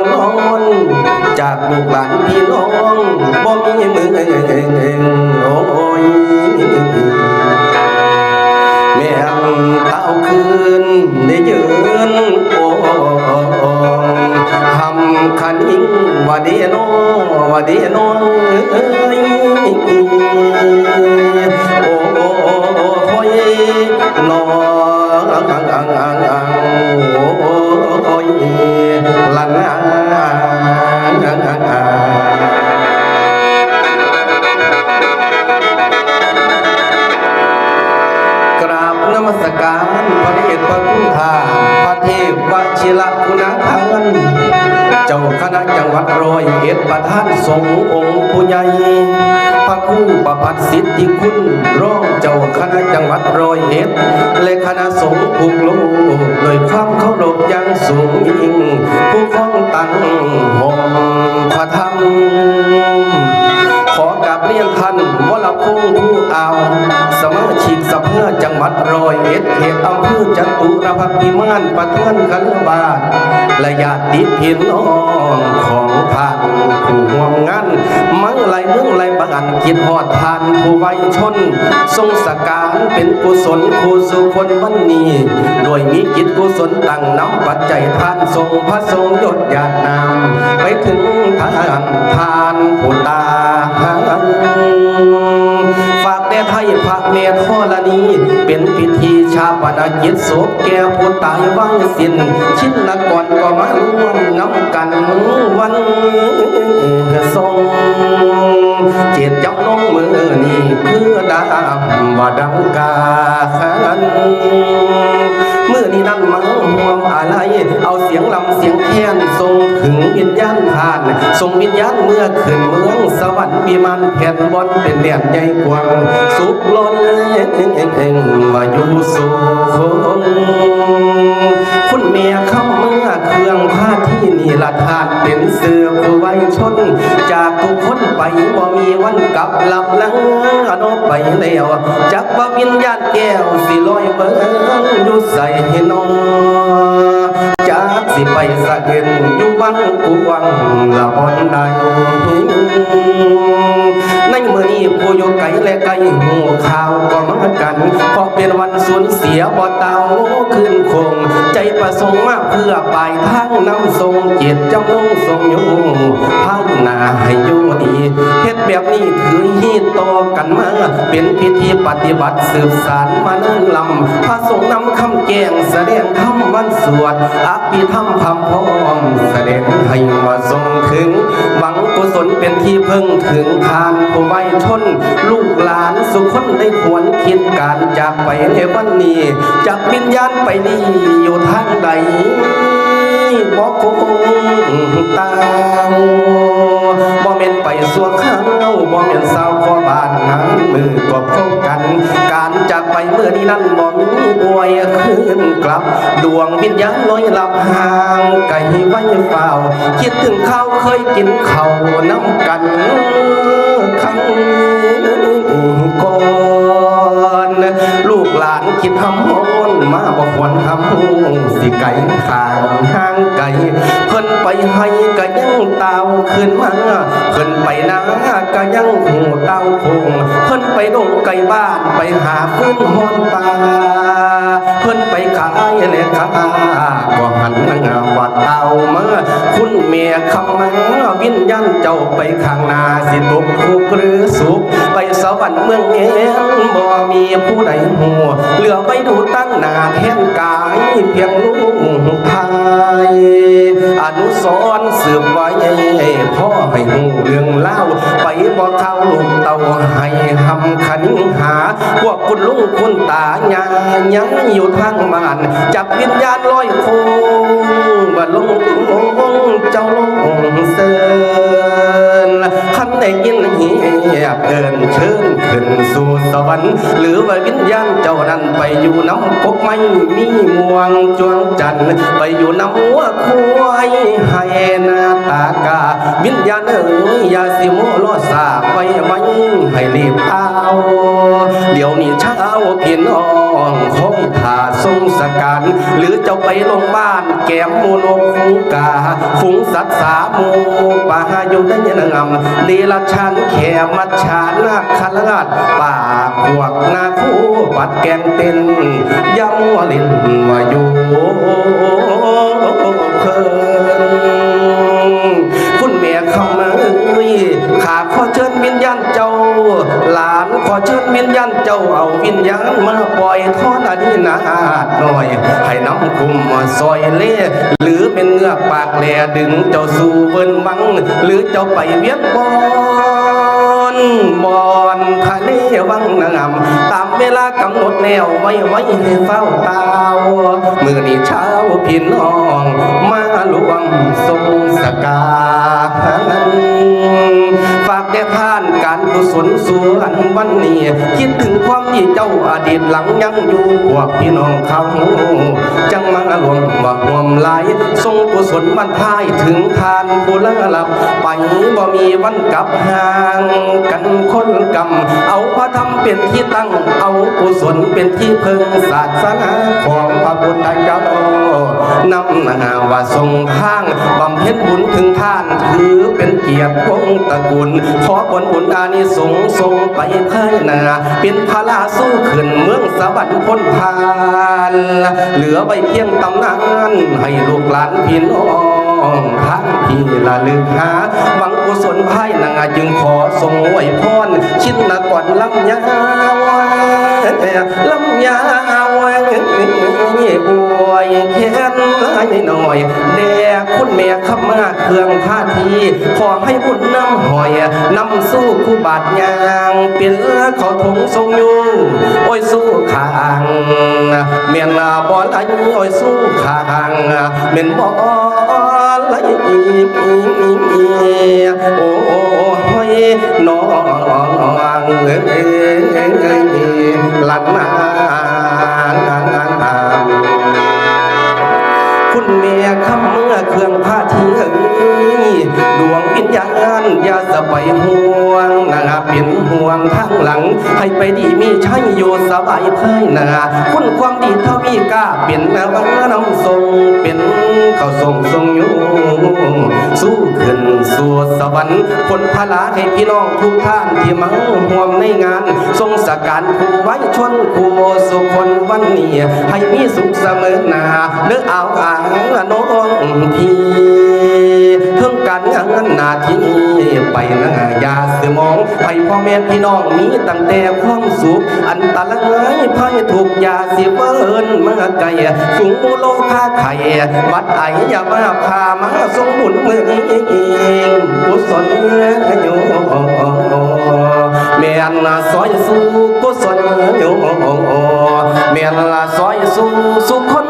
อนอนนอนจากลูกหลานพี่น้องบ่มีมือโอ้ยแม่เต้าคืนได้ยืนโอ้ทำคันอิงว่าเดียโนว่าเดียโนเอ้ยโอ้โอ้โอ้โอ้คอยนออังอังอังอังอังโอ้โอ้โอ้ย วชิระคุณาทานเจ้าคณะจังหวัดร้อยเอ็ดประธานสงฆ์องค์ผู้ใหญ่พระคู่ประพัดสิทธิคุณร้องเจ้าคณะจังหวัดร้อยเอ็ดและคณะสงฆ์ผูกโลกโดยความเคารพอยังสูงยิ่งผู้คล้องตั้งห่มพระธรรมขอกราบเรียนท่านวรพงษ์ผู้เอาว สมาชิกสภาจังหวัดร้อยเอ็ดเขตอำเภอจตุ พักษ์พิมานประทวนคันบาทและญาติพี่น้องของท่านผู้ห่วงงานมังไหลเมืองไหลบานคิดหอดทานผู้ไว้ชน ทรงสการเป็นกุศลคูสุคนวันนี้โดยมีกิจกุศลตั้งน้ำปัจจัยทานทรงพระทรงยศญาตินามไปถึงทานทานผู้ตา เป็นพิธีชาปนกิจศพแก่ผู้ตายวังสิ้นชินนกรก็มาร่วมน้ำกันวันทรงเจ็ดจำลงมือนี่คือดำว่าดังกาขันมือนี้นั่นมาห่วงอะไร เอาเสียงลำเสียงแค้นทรง วิญญาณผ่านทรงวิญญาณเมื่อขึ้นเมืองสวรรค์มีมันแผ่นบนเป็นแดนใหญ่กว้างสุขล้นเอ็งเอ็งเอ็งเอ็งว่าอยู่สุขคุณเมียคำเมื่อเครื่องผ้าที่นี่ละทานเป็นเสือผู้ไว้ชน จากทุกคนไปบ่มีวันกลับหลับลังอนอไปแล้วจักว่าวิญญาณแก้วสิลอยเบิ่งอยู่ใส่ให้นอ จากสิไปสะเก็นอยู่วังกูวังละบอนใด ไกลและไกลหูข่าวก็มากันเพราะเป็นวันสูญเสียบ่เตาขึ้นคง ใจประสงค์มาเพื่อไปทางนำทรงเกียรติจำลงทรงอยู่ภาวนาให้อยู่ดีเฮ็ดแบบนี้ถือฮีตต่อกันมา เป็นพิธีปฏิบัติสืบสารมาเนิ่นลำพระสงฆ์นำคำแกงแสดงธรรมวันสวดอภิธรรมพำพร้อมแสดงให้มาทรงถึง หวังกุศลเป็นที่พึ่งถึงทานผู้ไว้ชนลูกหลานสุขคนได้ควรคิดการจากไปในวันนี้จากวิญญาณไปนี่อยู่ทางใดบอกคงตางบ่เม็นไปสัวข้าวบ่เม็นสาวขอบานนั้นมือกบเข้ากัน การจากไปเมื่อนี้นั้นบ่มีอวยคืนกลับ ดวงวิญญาณลอยหลับห่างไก่ไว้เฝ้า คิดถึงข้าวเคยกินข้าวน้ำกันครั้งก่อน คิดทำ มาบอกควรทำสิไก่ขางห่างไก่เพิ่นไปให้ก็ยังเตาขึ้นมาเพิ่นไปนาก็ยังหูเตาคงเพิ่นไปดงไก่บ้านไปหาเพื้นหอนตาเพิ่นไปขายและขาก็หันนางวัดเตามาคุณเมียคำมาวิญญาณเจ้าไปข้างนาสิตกคุกหรือสุขไปสวรรค์เมืองเอ็นบ่มีผู้ใดหัวเหลือไปดูตั้งหน้าแทนกายเพียงลูกทายอนุสรสืบไว้พ่อให้หูเรื่องเล่า ไปบอกเขาลูกเต่าให้หำขันหาพวกคุณลุงคุณตาญายังอยู่ทางบ้านจับวิญญาณลอยโคงว่าลงเจ้าลงเสินคันได้ยิน เหียบเอินเชิญขึ้นสู่สวรรค์ หรือว่าวิญญาณเจ้านั้นไปอยู่น้ำกกไม่มีมวงจวงจันทร์ไปอยู่น้ำหัวควายให้นาตากาวิญญาณเอ๋ยอย่าสิโมโลสาไปไหมให้รีบเอา เดี๋ยวนี้เช้าพี่น้องคงถ่าทรงสการหรือเจ้าไปโรงพยาบาลแก้มโมโนฟูกาฝูงสัตว์สามูป่าอยู่ในยนงำเดลชันแขมัดชานาคลาดป่าพวกนาคูปัดแกงเต้นยำวลินวาอยู่เพิ่นคุณแม่คำเอ้ยข้าขอเชิญวิญญาณเจ้าลา อเชิญวิญญาณเจ้าเอาวิญญาณมาปล่อยทอดอันนี้นาหน่อย ให้น้ำคุมมาซอยเล่หรือเป็นเงือกปากแหลดึงเจ้าสู่เวินบัง หรือเจ้าไปเวียนบอนบอนทะเลวังนางำตามเวลากำหนดแนวไว้ไว้ให้เฝ้าตาวมือนี้เช้าพี่น้อง มาหลวงทรงสการฝากแด่ท่านการกุศลส่วนวันนี้ คิดถึงความที่เจ้าอดีตหลังยังอยู่พวกพี่น้องเขา กุศลบรรทายถึงทานบุรหลับ ไปบ่มีวันกลับห่างกันคนกรรม เอาพระธรรมเป็นที่ตั้ง เอากุศลเป็นที่พึ่งศาสนาของพระพุทธเจ้านำนาว่าทรงทางบำเพ็ญบุญถึงท่านถือเป็นเกียรติวงตระกูลขอผลบุญอานิสงส์ทรงไปเพื่นา เป็นพระลาสู้ขึ้นเมืองสวรรค์พ้นพาน เหลือไว้เพียงตำนานให้ลูกหลานพี่น้องทั้งพี่ละลึกหาหวังกุศลภายนาจึงขอทรงอวยพรชินละก่อนลำยาว ลำยาวอวยแค้นหลายหน่อยแด่คุณแม่ขับมาเครื่องท่าทีขอให้บุญน้ำหอยนำสู้คู่บาดยางเป็นขอทงทรงยูโอ้ยสู้ขางเมียนาบอลอายุโอ้ยสู้ขางเมียนบอลไหลโอ้ยน้อง เอ้ยหลันนาคุณเมียคำเมื่อเครื่องผ้าที่เอ้ยดวงวิญญาณอย่าสะไปห่วงนาเป็นห่วงทางหลัง ให้ไปดีมีใชัยโยสบายภายหนาคุณความดีเท่ามีกล้าเป็นนวาน้ำทรงเป็น เขาทรงทรงอยู่สู้ขึ้นสู่สวรรค์ผลพลาให้พี่น้องทุกท่านที่มังห่วมในงาน ทรงสการผู้ไว้ชนผู้สุคนวันนี้ให้มีสุขเสมอหนาเลือเอาอ่างนองที การงานหนาที่ไปนาอยาเสือมองให้พ่อแม่พี่น้องมีตั้งแต่ความสุขอันตรายภัยถูกยาเสียเบิ้นมาไกลสูงโลคาไข่วัดไออย่ามาพามาทรงบุญเมืองกุศลอยู่เมียนซอยสู้กุศลอยู่เมียนซอยสู้สุขคน